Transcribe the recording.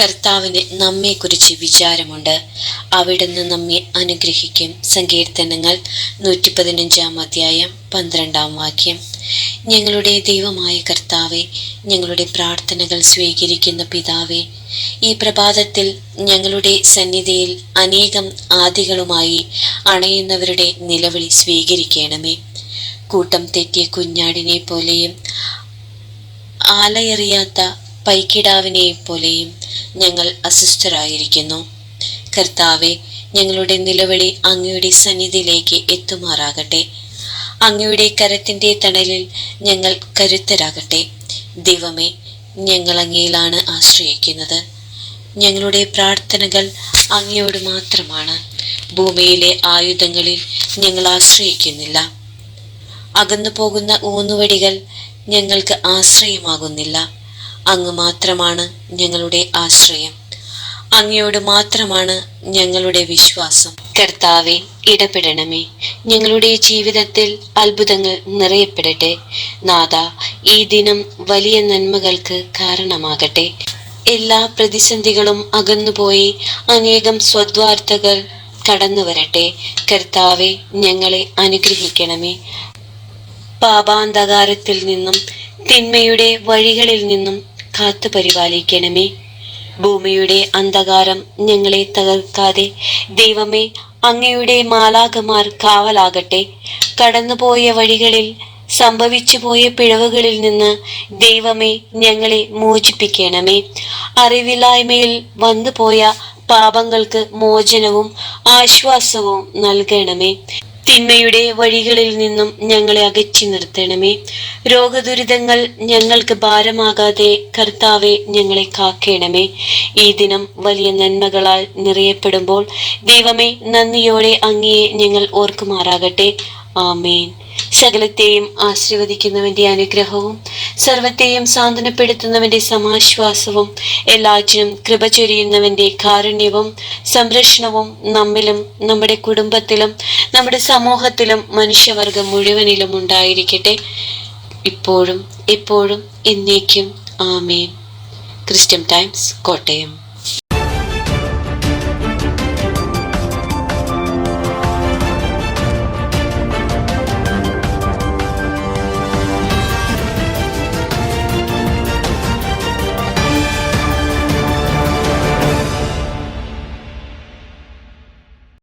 കർത്താവിന് നമ്മെക്കുറിച്ച് വിചാരമുണ്ട്. അവിടുന്ന് നമ്മെ അനുഗ്രഹിക്കും. സങ്കീർത്തനങ്ങൾ നൂറ്റി പതിനഞ്ചാം അധ്യായം പന്ത്രണ്ടാം വാക്യം. ഞങ്ങളുടെ ദൈവമായ കർത്താവെ ഞങ്ങളുടെ പ്രാർത്ഥനകൾ സ്വീകരിക്കുന്ന പിതാവെ ഈ പ്രഭാതത്തിൽ ഞങ്ങളുടെ സന്നിധിയിൽ അനേകം ആദികളുമായി അണയുന്നവരുടെ നിലവിളി സ്വീകരിക്കണമേ. കൂട്ടം തെറ്റിയ കുഞ്ഞാടിനെ പോലെയും ആലയറിയാത്ത പൈക്കിടാവിനെ പോലെയും ഞങ്ങൾ അസ്വസ്ഥരായിരിക്കുന്നു. കർത്താവെ ഞങ്ങളുടെ നിലവിളി അങ്ങയുടെ സന്നിധിയിലേക്ക് എത്തുമാറാകട്ടെ. അങ്ങയുടെ കരത്തിന്റെ തണലിൽ ഞങ്ങൾ കരുത്തരാകട്ടെ. ദൈവമേ ഞങ്ങൾ അങ്ങയിലാണ് ആശ്രയിക്കുന്നത്. ഞങ്ങളുടെ പ്രാർത്ഥനകൾ അങ്ങയോട് മാത്രമാണ്. ഭൂമിയിലെ ആയുധങ്ങളിൽ ഞങ്ങൾ ആശ്രയിക്കുന്നില്ല. അകന്നു പോകുന്ന ഊന്നുവടികൾ ഞങ്ങൾക്ക് ആശ്രയമാകുന്നില്ല. അങ്ങ് മാത്രമാണ് ഞങ്ങളുടെ ആശ്രയം. അങ്ങയോട് മാത്രമാണ് ഞങ്ങളുടെ വിശ്വാസം. കർത്താവെ ഇടപെടണമേ. ഞങ്ങളുടെ ജീവിതത്തിൽ അത്ഭുതങ്ങൾ നിറയപ്പെടട്ടെ. നാഥ ഈ ദിനം വലിയ നന്മകൾക്ക് കാരണമാകട്ടെ. എല്ലാ പ്രതിസന്ധികളും അകന്നുപോയി അനേകം സ്വദ്വാർത്തകൾ കടന്നു വരട്ടെ കർത്താവെ ഞങ്ങളെ അനുഗ്രഹിക്കണമേ. പാപാന്ധകാരത്തിൽ നിന്നും തിന്മയുടെ വഴികളിൽ നിന്നും കാത്തു പരിപാലിക്കണമേ. ഭൂമിയുടെ അന്ധകാരം ഞങ്ങളെ തകർക്കാതെ ദൈവമേ അങ്ങയുടെ മാലാകമാർ കാവലാകട്ടെ. കടന്നുപോയ വഴികളിൽ സംഭവിച്ചു പോയ പിഴവുകളിൽ നിന്ന് ദൈവമേ ഞങ്ങളെ മോചിപ്പിക്കണമേ. അറിവില്ലായ്മയിൽ വന്നുപോയ പാപങ്ങൾക്ക് മോചനവും ആശ്വാസവും നൽകണമേ. തിന്മയുടെ വഴികളിൽ നിന്നും ഞങ്ങളെ അകറ്റി നിർത്തണമേ. രോഗദുരിതങ്ങൾ ഞങ്ങൾക്ക് ഭാരമാകാതെ കർത്താവെ ഞങ്ങളെ കാക്കേണമേ. ഈ ദിനം വലിയ നന്മകളാൽ നിറയപ്പെടുമ്പോൾ ദൈവമേ നന്ദിയോടെ അങ്ങയെ ഞങ്ങൾ ഓർക്കുമാറാകട്ടെ. ആമേൻ. സകലത്തെയും ആശീർവദിക്കുന്നവന്റെ അനുഗ്രഹവും സർവത്തെയും സാന്ത്വനപ്പെടുത്തുന്നവന്റെ സമാശ്വാസവും എല്ലാറ്റിനും കൃപ ചൊരിയുന്നവന്റെ കാരുണ്യവും സംരക്ഷണവും നമ്മിലും നമ്മുടെ കുടുംബത്തിലും നമ്മുടെ സമൂഹത്തിലും മനുഷ്യവർഗം മുഴുവനിലും ഉണ്ടായിരിക്കട്ടെ. ഇപ്പോഴും എപ്പോഴും എന്നേക്കും. ആമേൻ. Christian Times Kottayam.